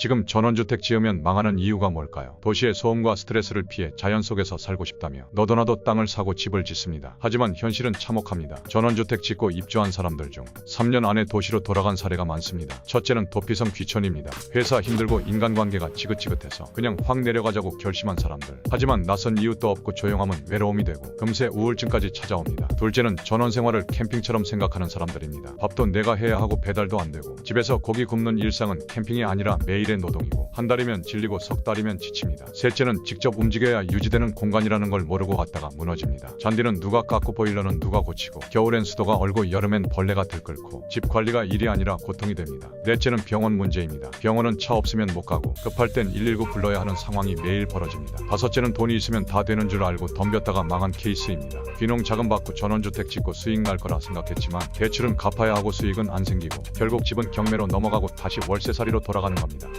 지금 전원주택 지으면 망하는 이유가 뭘까요? 도시의 소음과 스트레스를 피해 자연 속에서 살고 싶다며 너도나도 땅을 사고 집을 짓습니다. 하지만 현실은 참혹합니다. 전원주택 짓고 입주한 사람들 중 3년 안에 도시로 돌아간 사례가 많습니다. 첫째는 도피성 귀천입니다. 회사 힘들고 인간관계가 지긋지긋해서 그냥 확 내려가자고 결심한 사람들. 하지만 낯선 이웃도 없고 조용함은 외로움이 되고 금세 우울증까지 찾아옵니다. 둘째는 전원 생활을 캠핑처럼 생각하는 사람들입니다. 밥도 내가 해야 하고 배달도 안 되고 집에서 고기 굽는 일상은 캠핑이 아니라 매 일의 노동이고 한 달이면 질리고 석 달이면 지칩니다. 셋째는 직접 움직여야 유지되는 공간이라는 걸 모르고 갔다가 무너집니다. 잔디는 누가 깎고 보일러는 누가 고치고 겨울엔 수도가 얼고 여름엔 벌레가 들끓고 집 관리가 일이 아니라 고통이 됩니다. 넷째는 병원 문제입니다. 병원은 차 없으면 못 가고 급할 땐 119 불러야 하는 상황이 매일 벌어집니다. 다섯째는 돈이 있으면 다 되는 줄 알고 덤볐다가 망한 케이스입니다. 귀농 자금 받고 전원주택 짓고 수익 날 거라 생각했지만 대출은 갚아야 하고 수익은 안 생기고 결국 집은 경매로 넘어가고 다시 월세살이로 돌아가는 겁니다.